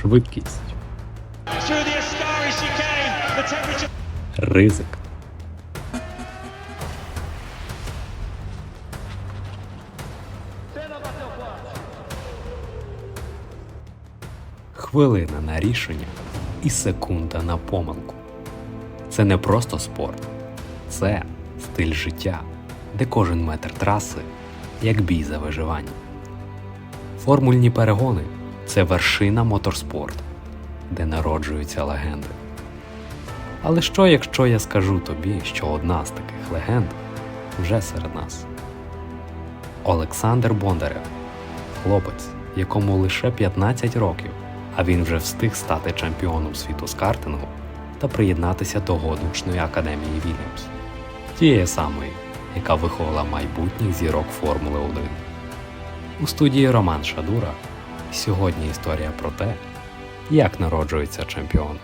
швидкість, ризик, хвилина на рішення і секунда на помилку. Це не просто спорт, це стиль життя, де кожен метр траси як бій за виживання. Формульні перегони це вершина моторспорту, де народжуються легенди. Але що, якщо я скажу тобі, що одна з таких легенд вже серед нас? Олександр Бондарев, хлопець, якому лише 15 років, а він вже встиг стати чемпіоном світу з картингу та приєднатися до гоночної академії Вільямс, тієї самої, яка виховала майбутніх зірок Формули 1. У студії Роман Шадура. Сьогодні історія про те, як народжується чемпіон.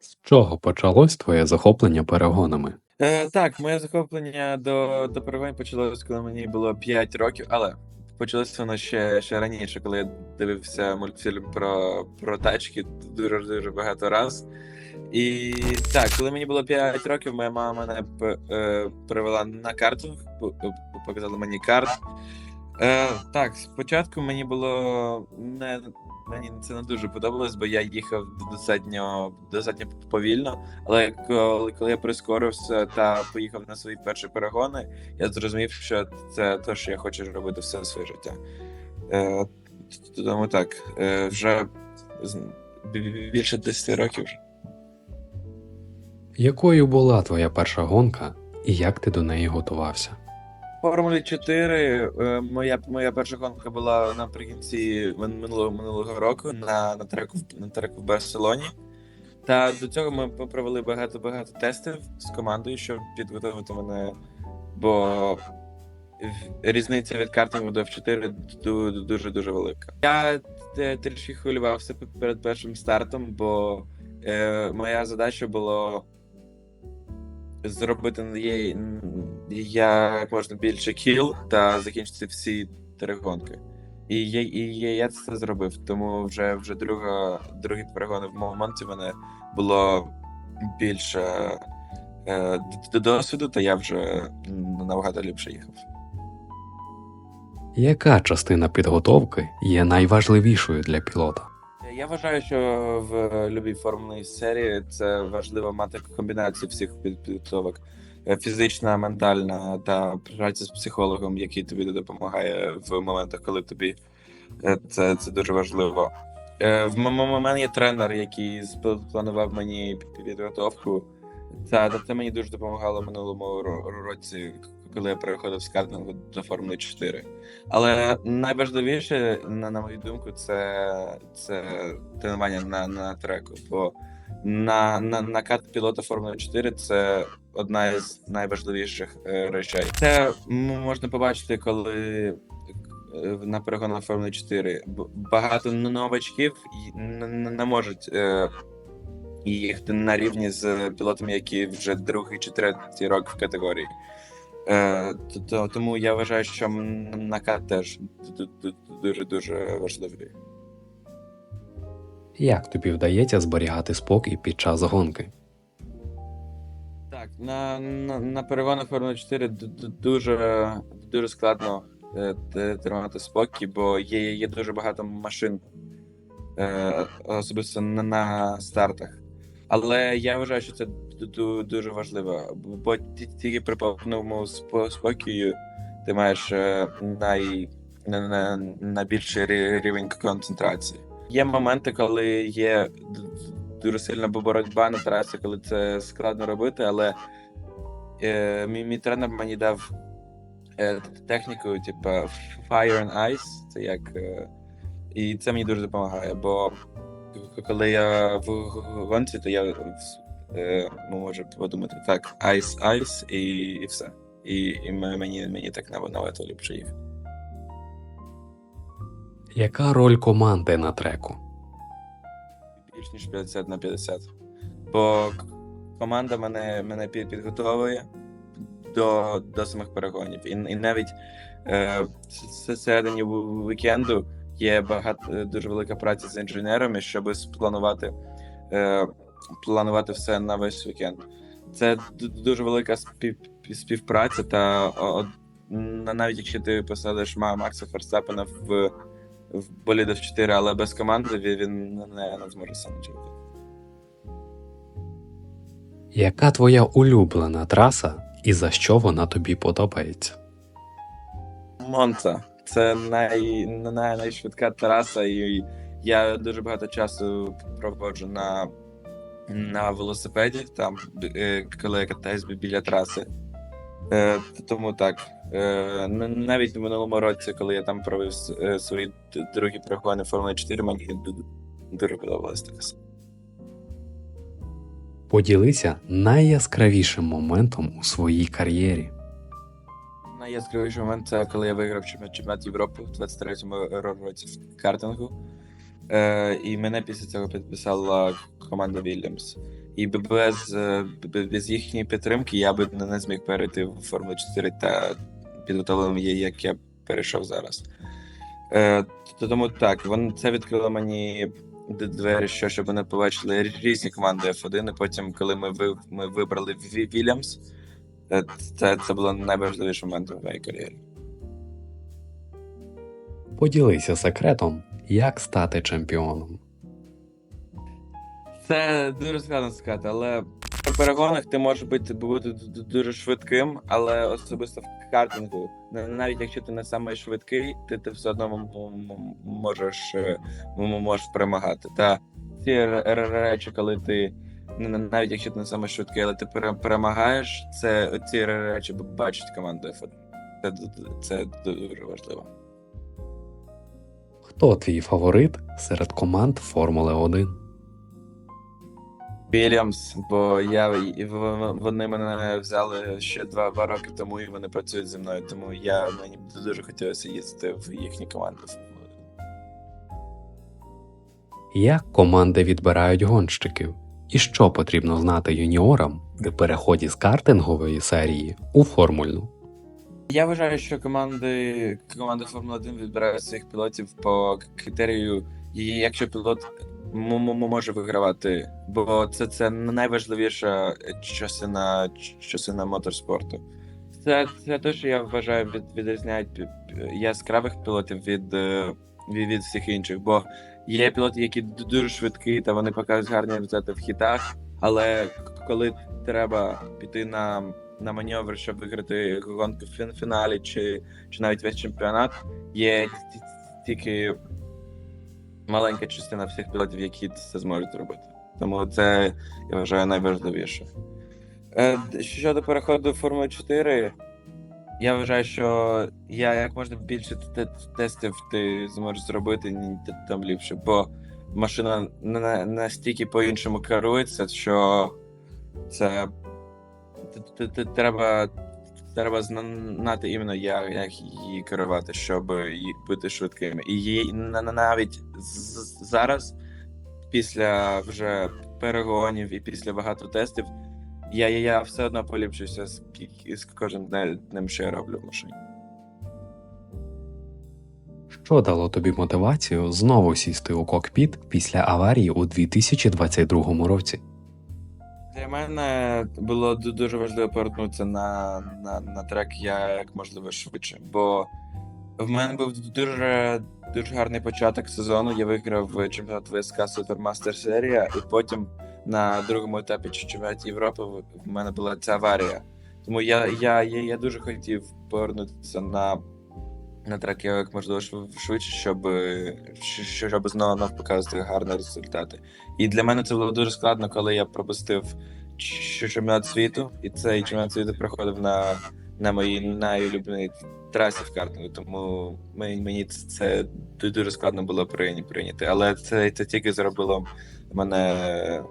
З чого почалось твоє захоплення перегонами? Е, так, моє захоплення до, до перегонів почалося, коли мені було 5 років, але почалося воно ще, ще раніше, коли я дивився мультфільм про, про тачки дуже дуже багато раз. І так, коли мені було 5 років, моя мама мене е, привела на карту, показала мені карт. Е, так, спочатку мені було не мені це не дуже подобалось, бо я їхав достатньо достатньо повільно. Але коли, коли я прискорився та поїхав на свої перші перегони, я зрозумів, що це те, що я хочу робити все своє життя. Е, тому так, е, вже більше 10 років. Якою була твоя перша гонка і як ти до неї готувався? Формулі 4 е, моя, моя перша гонка була наприкінці минулого минулого року на, на треку на треку в Барселоні. Та до цього ми провели багато-багато тестів з командою, щоб підготувати мене, бо різниця від картингу до F4 дуже дуже велика. Я е, трішки хвилювався перед першим стартом, бо е, моя задача була зробити як можна більше кіл та закінчити всі три гонки. І я, і я, я це зробив, тому вже вже друга, другі перегони в моменті мене було більше е, досвіду, та я вже набагато ліпше їхав. Яка частина підготовки є найважливішою для пілота? Я вважаю, що в любій формульній серії це важливо мати комбінацію всіх під- підготовок: фізична, ментальна та праця з психологом, який тобі допомагає в моментах, коли тобі е, це, це дуже важливо. Е, В мене є тренер, який спланував мені підготовку. Та це мені дуже допомагало минулому році, коли я переходив з картингу до Формули 4. Але найважливіше, на, на мою думку, це, це тренування на, на треку. Бо на, на, на кат пілота Формули 4 це одна із найважливіших е, речей. Це можна побачити, коли е, на перегонах Формули 4 багато новачків не, можуть. Е, їхати на рівні з пілотами, які вже другий чи третій рок в категорії. Е, то- то- тому я вважаю, що накат теж ду- ду- дуже дуже важливий. Як тобі вдається зберігати спокій під час гонки? На, на, на перегонах Формули 4 ду- ду- дуже, дуже складно е, тримати спокій, бо є, є дуже багато машин, е, особисто на, на стартах. Але я вважаю, що це ду- ду- дуже важливо, бо тільки при повному спо- спокою ти маєш е, най, на, на, найбільший рівень концентрації. Є моменти, коли є дуже сильна боротьба на трасі, коли це складно робити, але е, мій, мій тренер мені дав е, техніку, типу Fire and Ice, це як. Е, і це мені дуже допомагає, бо коли я в гонці, то я е, можу подумати так, Ice, Ice і, і все. І, і мені, мені так набагато ліпше їх. Яка роль команди на треку? більш ніж 50 на 50. Бо команда мене, мене підготовує до, до самих перегонів. І, і навіть е, середині вікенду є багато дуже велика праця з інженерами, щоб спланувати е, планувати все на весь вікенд. Це дуже велика спів, співпраця, та о- о- на- навіть якщо ти посадиш Макса Ферстапена в, в болідах 4, але без команди він, не, не зможе сам нічого. Яка твоя улюблена траса і за що вона тобі подобається? Монца. Це най, най, найшвидка траса, і я дуже багато часу проводжу на, на велосипеді, там, е, коли я катаюсь біля траси. Е, тому так. Е, навіть в минулому році, коли я там провів е, свої другі перегони Формули 4, мені дуже подобалась така. Поділися найяскравішим моментом у своїй кар'єрі. Найяскравіший момент це коли я виграв чемпіонат, Європи в 23-му році в картингу. Е, і мене після цього підписала команда Вільямс. І без, е, без їхньої підтримки я би не зміг перейти в Формулу 4 та підготовленим є, як я перейшов зараз. Е, тому так, це відкрило мені двері, що щоб вони побачили різні команди F1, і потім, коли ми, ви, ми вибрали Вільямс, е, це, це було найважливіший момент в моїй кар'єрі. Поділися секретом, як стати чемпіоном. Це дуже складно сказати, але в перегонах ти можеш бути, бути дуже швидким, але особисто в картингу, навіть якщо ти не самий швидкий, ти, ти все одно можеш, е, можеш перемагати. Та ці речі, коли ти навіть якщо ти не самий швидкий, але ти перемагаєш, це ці речі бачить команда Це, це дуже важливо. Хто твій фаворит серед команд Формули 1? Вільямс, бо я вони мене взяли ще два, два роки тому, і вони працюють зі мною. Тому я мені дуже хотілося їздити в їхні команди. Як команди відбирають гонщиків? І що потрібно знати юніорам при переході з картингової серії у формульну? Я вважаю, що команди команди Формули 1 відбирають своїх пілотів по критерію, і якщо пілот може вигравати, бо це, це найважливіша частина, частина моторспорту. Це, це те, що я вважаю, від, пі- яскравих пілотів від, е, від, від всіх інших. Бо є пілоти, які дуже швидкі, та вони показують гарні результати в хітах, але коли треба піти на на маневр, щоб виграти гонку в фін- фіналі чи, чи навіть весь чемпіонат, є ті- тільки маленька частина всіх пілотів, які це зможуть зробити. Тому це я вважаю найважливіше. Е, Щодо переходу Формули 4, я вважаю, що я як можна більше тестів ти зможеш зробити, там ліпше, бо машина на- настільки по-іншому керується, що це треба, треба знати іменно як, як її керувати, щоб бути швидкими. І її на- на- навіть зараз, після вже перегонів і після багато тестів, я, я, все одно поліпшуюся з, з кожним дне- днем, що я роблю в машині. Що дало тобі мотивацію знову сісти у кокпіт після аварії у 2022 році? Для мене було дуже важливо повернутися на, на, на трек як можливо швидше, бо в мене був дуже дуже гарний початок сезону. Я виграв чемпіонат ВСК Супермастер серія, і потім на другому етапі чемпіонаті Європи в мене була ця аварія. Тому я, я, я, я дуже хотів повернутися на, на трек як можливо швидше, щоб, щ- щоб знову знову показувати гарні результати. І для мене це було дуже складно, коли я пропустив чемпіонат світу, і цей чемпіонат світу проходив на, на моїй найулюбленій трасі в картингу. Тому мені, це дуже складно було прийняти. Але це, це тільки зробило мене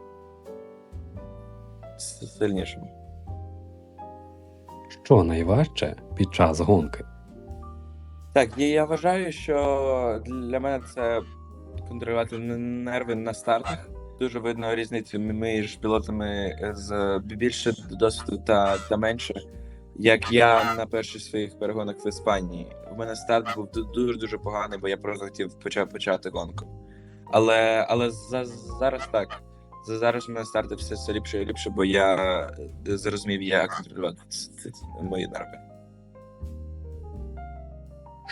сильнішим. Що найважче під час гонки? Так, я, я вважаю, що для мене це контролювати нерви на стартах. Дуже видно різницю між пілотами з більше досвіду та, та менше. як я на перших своїх перегонах в Іспанії. У мене старт був дуже дуже поганий, бо я просто хотів почати почати гонку. Але але за, зараз так. За зараз у мене старти все, все ліпше і ліпше, бо я е, зрозумів, як контролювати мої нерви.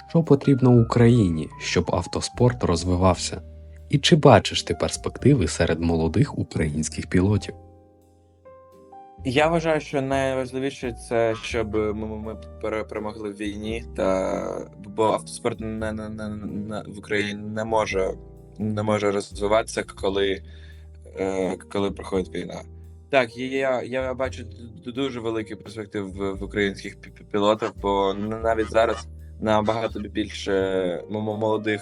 Що потрібно Україні, щоб автоспорт розвивався? І чи бачиш ти перспективи серед молодих українських пілотів? Я вважаю, що найважливіше це щоб ми, ми пере- перемогли в війні, та бо автоспорт не, не, не, не в Україні не може не може розвиватися, коли, е, коли проходить війна. Так, я, я бачу дуже великі перспективи в, українських пі- пі- бо навіть зараз набагато більше молодих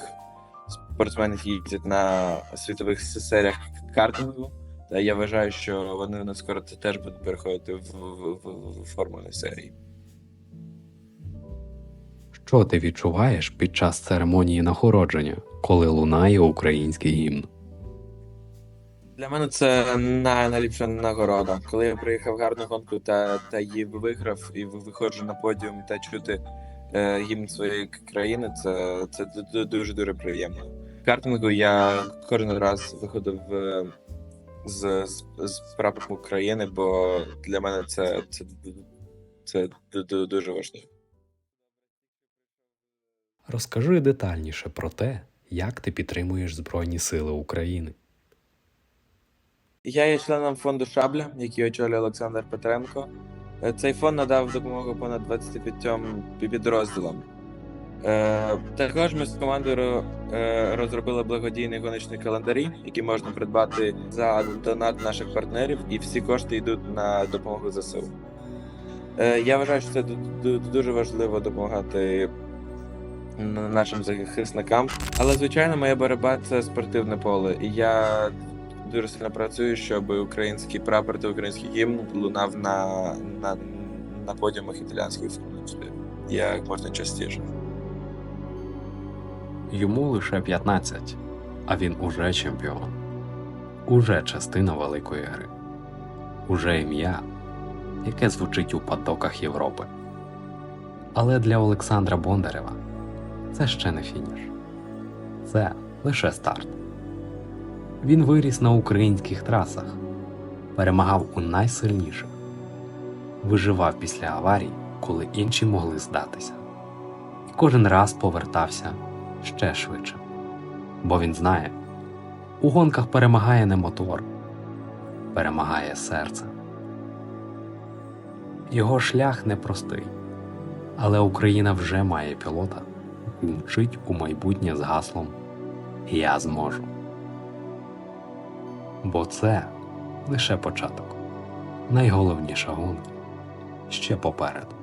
спортсменів їздять на світових серіях картингу. Та я вважаю, що вони не скоро це теж будуть переходити в, в, в, в формульні серії. Що ти відчуваєш під час церемонії нагородження, коли лунає український гімн? Для мене це най- найліпша нагорода. Коли я приїхав в гарну гонку та, та її виграв і виходжу на подіум та чути гімн своєї країни, це, це дуже дуже приємно. Картингу я кожен раз виходив е, з, з, з прапором України, бо для мене це, це, це, ду- ду- дуже важливо. Розкажи детальніше про те, як ти підтримуєш Збройні Сили України. Я є членом фонду Шабля, який очолює Олександр Петренко. Е, Цей фонд надав допомогу понад 25 підрозділам. Е, Також ми з командою е, розробили благодійні гоночні календарі, які можна придбати за донат наших партнерів, і всі кошти йдуть на допомогу ЗСУ. Я вважаю, що це ду- ду- дуже важливо допомагати нашим захисникам. Але звичайно, моя боротьба це спортивне поле, я дуже сильно працюю, щоб український прапор та український гімн лунав на, на, на подіумах італійських футболістів як можна частіше. Йому лише 15, а він уже чемпіон, уже частина великої гри, уже ім'я, яке звучить у потоках Європи. Але для Олександра Бондарева це ще не фініш, це лише старт. Він виріс на українських трасах, перемагав у найсильніших, виживав після аварій, коли інші могли здатися, і кожен раз повертався ще швидше. Бо він знає, у гонках перемагає не мотор, перемагає серце. Його шлях непростий, але Україна вже має пілота, який мчить у майбутнє з гаслом Я зможу. Бо це лише початок. Найголовніша гонка ще попереду.